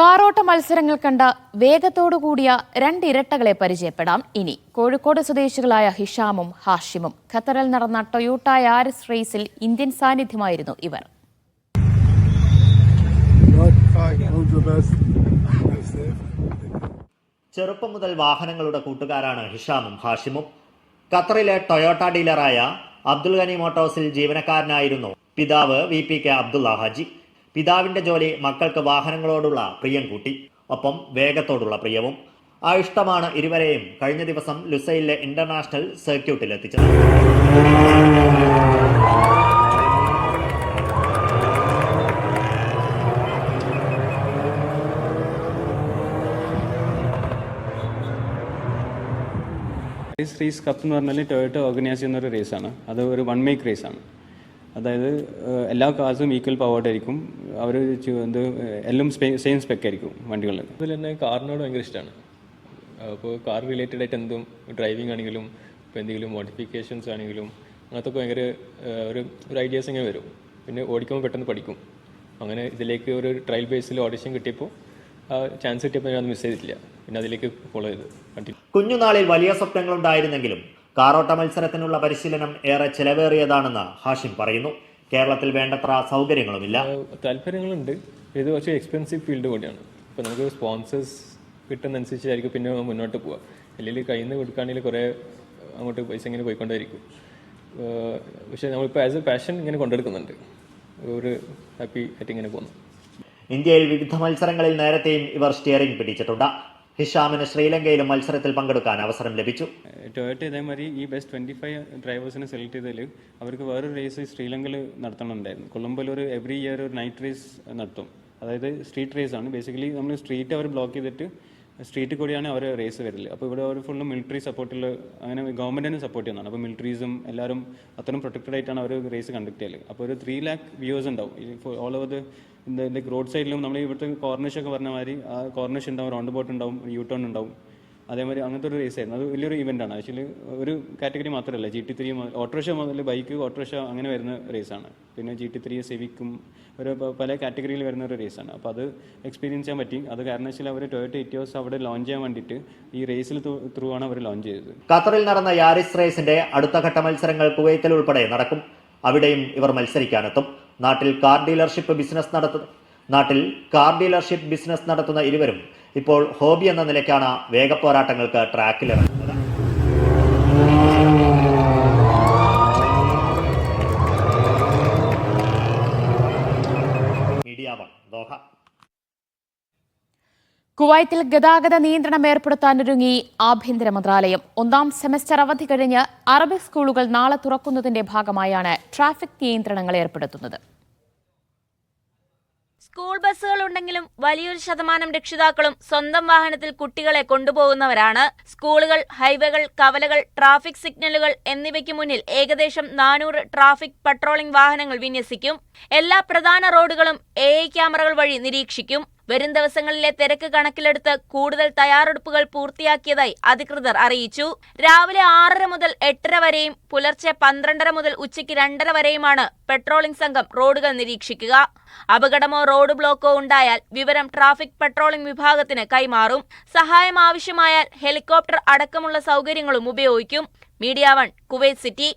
കാറോട്ട മത്സരങ്ങൾ കണ്ട വേഗത്തോടുകൂടിയ രണ്ട് ഇരട്ടകളെ പരിചയപ്പെടാം. ഇനി കോഴിക്കോട് സ്വദേശികളായ ഹിഷാമും ഹാഷിമും ഖത്തറിൽ നടന്ന ടൊയോട്ട യാരിസ് റേസിൽ ഇന്ത്യൻ സാന്നിധ്യമായിരുന്നു ഇവർ. ചെറുപ്പം മുതൽ വാഹനങ്ങളുടെ കൂട്ടുകാരാണ് ഹിഷാമും ഹാഷിമും. ഖത്തറിലെ ടൊയോട്ട ഡീലറായ അബ്ദുൽ ഗനി മോട്ടോഴ്സിൽ ജീവനക്കാരനായിരുന്നു. പിതാവ് V P K Abdulla Haji. പിതാവിന്റെ ജോലി മക്കൾക്ക് വാഹനങ്ങളോടുള്ള പ്രിയം കൂട്ടി. ഒപ്പം വേഗത്തോടുള്ള പ്രിയവും. ആ ഇഷ്ടമാണ് ഇരുവരെയും കഴിഞ്ഞ ദിവസം ലുസൈലിലെ ഇന്റർനാഷണൽ സർക്യൂട്ടിൽ എത്തിച്ചത്. റേസ് റേസ് കപ്പ് എന്ന് പറഞ്ഞാൽ ടൊയോട്ട ഓർഗനൈസ് ചെയ്യുന്ന ഒരു റേസാണ് അത് ഒരു വൺ മേക്ക് റേസാണ് അതായത് എല്ലാ കാർസും ഈക്വൽ പവേർഡ് ആയിരിക്കും അവർ എന്ത് എല്ലാം സെയിം സ്പെക്ക് ആയിരിക്കും വണ്ടികളിൽ. അതിൽ തന്നെ കാറിനോട് ഭയങ്കര ഇഷ്ടമാണ്. അപ്പോൾ കാർ റിലേറ്റഡ് ആയിട്ട് എന്തും ഡ്രൈവിംഗ് ആണെങ്കിലും ഇപ്പോൾ എന്തെങ്കിലും മോഡിഫിക്കേഷൻസ് ആണെങ്കിലും അങ്ങനത്തെ ഭയങ്കര ഒരു ഒരു ഐഡിയാസ് ഇങ്ങനെ വരും. പിന്നെ ഓടിക്കുമ്പോൾ പെട്ടെന്ന് പഠിക്കും. അങ്ങനെ ഇതിലേക്ക് ഒരു ട്രയൽ ബേസിൽ ഓഡിഷൻ കിട്ടിയപ്പോൾ ആ ചാൻസ് കിട്ടിയപ്പോൾ ഞാൻ മിസ് ചെയ്തിട്ടില്ല. പിന്നെ അതിലേക്ക് ഫോളോ ചെയ്ത്. കണ്ടിന്യൂ കുഞ്ഞുനാളിൽ വലിയ സ്വപ്നങ്ങളുണ്ടായിരുന്നെങ്കിലും കാറോട്ട മത്സരത്തിനുള്ള പരിശീലനം ഏറെ ചെലവേറിയതാണെന്ന് ഹാഷിം പറയുന്നു. കേരളത്തിൽ വേണ്ടത്ര സൗകര്യങ്ങളുമില്ല. താല്പര്യങ്ങളുണ്ട്. ഇത് കുറച്ച് എക്സ്പെൻസീവ് ഫീൽഡ് കൂടിയാണ്. ഇപ്പോൾ നമുക്ക് സ്പോൺസേഴ്സ് കിട്ടുന്നതനുസരിച്ചായിരിക്കും പിന്നെ മുന്നോട്ട് പോവുക. അല്ലെങ്കിൽ കയ്യിൽ നിന്ന് കൊടുക്കുകയാണെങ്കിൽ കുറേ അങ്ങോട്ട് പൈസ ഇങ്ങനെ പോയിക്കൊണ്ടേയിരിക്കും. പക്ഷേ നമ്മളിപ്പോൾ ആസ് എ പാഷൻ ഇങ്ങനെ കൊണ്ടെടുക്കുന്നുണ്ട്. ഒരു ഹാപ്പി ആയിട്ട് ഇങ്ങനെ പോകുന്നു ഇന്ത്യയിൽ വിവിധ മത്സരങ്ങളിൽ നേരത്തെയും ഇവർ സ്റ്റിയറിംഗ് പിടിച്ചിട്ടുണ്ട്. ഹിഷാമിന് ശ്രീലങ്കയിലും മത്സരത്തിൽ പങ്കെടുക്കാൻ അവസരം ലഭിച്ചു. ടൊയോട്ട ഇതേമാതിരി ഈ ബെസ്റ്റ് ട്വന്റി ഫൈവ് ഡ്രൈവേഴ്സിനെ സെലക്ട് ചെയ്തതിൽ അവർക്ക് വേറൊരു റേസ് ശ്രീലങ്കയിൽ നടത്തണമുണ്ടായിരുന്നു കൊളംബോയിൽ ഒരു എവറി ഇയർ ഒരു നൈറ്റ് റേസ് നടത്തും. അതായത് സ്ട്രീറ്റ് റേസ് ആണ്. ബേസിക്കലി നമ്മൾ സ്ട്രീറ്റ് അവർ ബ്ലോക്ക് ചെയ്തിട്ട് സ്ട്രീറ്റിൽ കൂടിയാണ് അവർ റേസ് വരില്ല അപ്പോൾ ഇവിടെ അവർ ഫുള്ള് മിലിറ്ററി സപ്പോർട്ടിൽ അങ്ങനെ ഗവൺമെന്റിനെ സപ്പോർട്ട് ചെയ്യുന്നതാണ്. അപ്പോൾ മിലിറ്ററീസും എല്ലാവരും അത്രയും പ്രൊട്ടക്റ്റഡ് ആയിട്ടാണ് അവർ റേസ് കണ്ടക്ട് ചെയ്യൽ. അപ്പോൾ ഒരു ത്രീ ലാക്ക് വ്യൂവേഴ്സ് ഉണ്ടാവും. ഓൾ ഓവർ ദ റോഡ് സൈഡിലും നമ്മൾ ഇവിടുത്തെ കോർണിഷ് ഒക്കെ പറഞ്ഞ മാതിരി ആ കോർണിഷ് ഉണ്ടാവും റൗണ്ട് ബോട്ട് ഉണ്ടാവും യൂ ടേൺ ഉണ്ടാവും. അതേമാതിരി അങ്ങനത്തെ ഒരു റേസ് ആയിരുന്നു. അത് വലിയൊരു ഇവന്റ് ആണ്. ആക്ച്വലി ഒരു കാറ്റഗറി മാത്രമല്ല. ജി ടി ത്രീ ഓട്ടോറിക്ഷ മുതൽ ബൈക്ക് ഓട്ടോറിക്ഷ അങ്ങനെ വരുന്ന റേസാണ് പിന്നെ ജി ടി ത്രീ സെവിക്കും ഒരു പല കാറ്റഗറിയിൽ വരുന്ന ഒരു റേസാണ് അപ്പോൾ അത് എക്സ്പീരിയൻസ് ചെയ്യാൻ പറ്റി. അത് കാരണം വെച്ചാൽ അവർ ടൊയോട്ട ഇറ്റിയോസ് അവിടെ ലോഞ്ച് ചെയ്യാൻ വേണ്ടിയിട്ട് ഈ റേസിൽ ത്രൂ ആണ് അവർ ലോഞ്ച് ചെയ്തത്. ഖത്തറിൽ നടന്ന യാരിസ് റേസിന്റെ അടുത്ത ഘട്ട മത്സരങ്ങൾ കുവൈത്തിൽ ഉൾപ്പെടെ നടക്കും. അവിടെയും ഇവർ മത്സരിക്കാനെത്തും. നാട്ടിൽ കാർ ഡീലർഷിപ്പ് ബിസിനസ് നടത്തു നാട്ടിൽ കാർ ഡീലർഷിപ്പ് ബിസിനസ് നടത്തുന്ന ഇരുവരും ഇപ്പോൾ ഹോബി എന്ന നിലയ്ക്കാണ് വേഗപ്പോരാട്ടങ്ങൾക്ക് ട്രാക്കിലിറങ്ങുന്നത്. ദോഹ. കുവൈത്തിൽ ഗതാഗത നിയന്ത്രണം ഏർപ്പെടുത്താനൊരുങ്ങി ആഭ്യന്തര മന്ത്രാലയം. ഒന്നാം സെമസ്റ്റർ അവധി കഴിഞ്ഞ് അറബിക് സ്കൂളുകൾ നാളെ തുറക്കുന്നതിന്റെ ഭാഗമായാണ് ട്രാഫിക് നിയന്ത്രണങ്ങൾ ഏർപ്പെടുത്തുന്നത്. സ്കൂൾ ബസ്സുകൾ ഉണ്ടെങ്കിലും വലിയൊരു ശതമാനം രക്ഷിതാക്കളും സ്വന്തം വാഹനത്തിൽ കുട്ടികളെ കൊണ്ടുപോകുന്നവരാണ്. സ്കൂളുകൾ ഹൈവേകൾ കവലകൾ ട്രാഫിക് സിഗ്നലുകൾ എന്നിവയ്ക്ക് മുന്നിൽ ഏകദേശം നാനൂറ് ട്രാഫിക് പട്രോളിംഗ് വാഹനങ്ങൾ വിന്യസിക്കും. എല്ലാ പ്രധാന റോഡുകളും എ ക്യാമറകൾ വഴി നിരീക്ഷിക്കും. വരും ദിവസങ്ങളിലെ തിരക്ക് കണക്കിലെടുത്ത് കൂടുതൽ തയ്യാറെടുപ്പുകൾ പൂർത്തിയാക്കിയതായി അധികൃതർ അറിയിച്ചു. രാവിലെ ആറര മുതൽ എട്ടര വരെയും പുലർച്ചെ പന്ത്രണ്ടര മുതൽ ഉച്ചയ്ക്ക് രണ്ടര വരെയുമാണ് പെട്രോളിംഗ് സംഘം റോഡുകൾ നിരീക്ഷിക്കുക. അപകടമോ റോഡ് ബ്ലോക്കോ ഉണ്ടായാൽ വിവരം ട്രാഫിക് പെട്രോളിംഗ് വിഭാഗത്തിന് കൈമാറും. സഹായം ആവശ്യമായാൽ ഹെലികോപ്റ്റർ അടക്കമുള്ള സൗകര്യങ്ങളും ഉപയോഗിക്കും. Media one Kuwait city.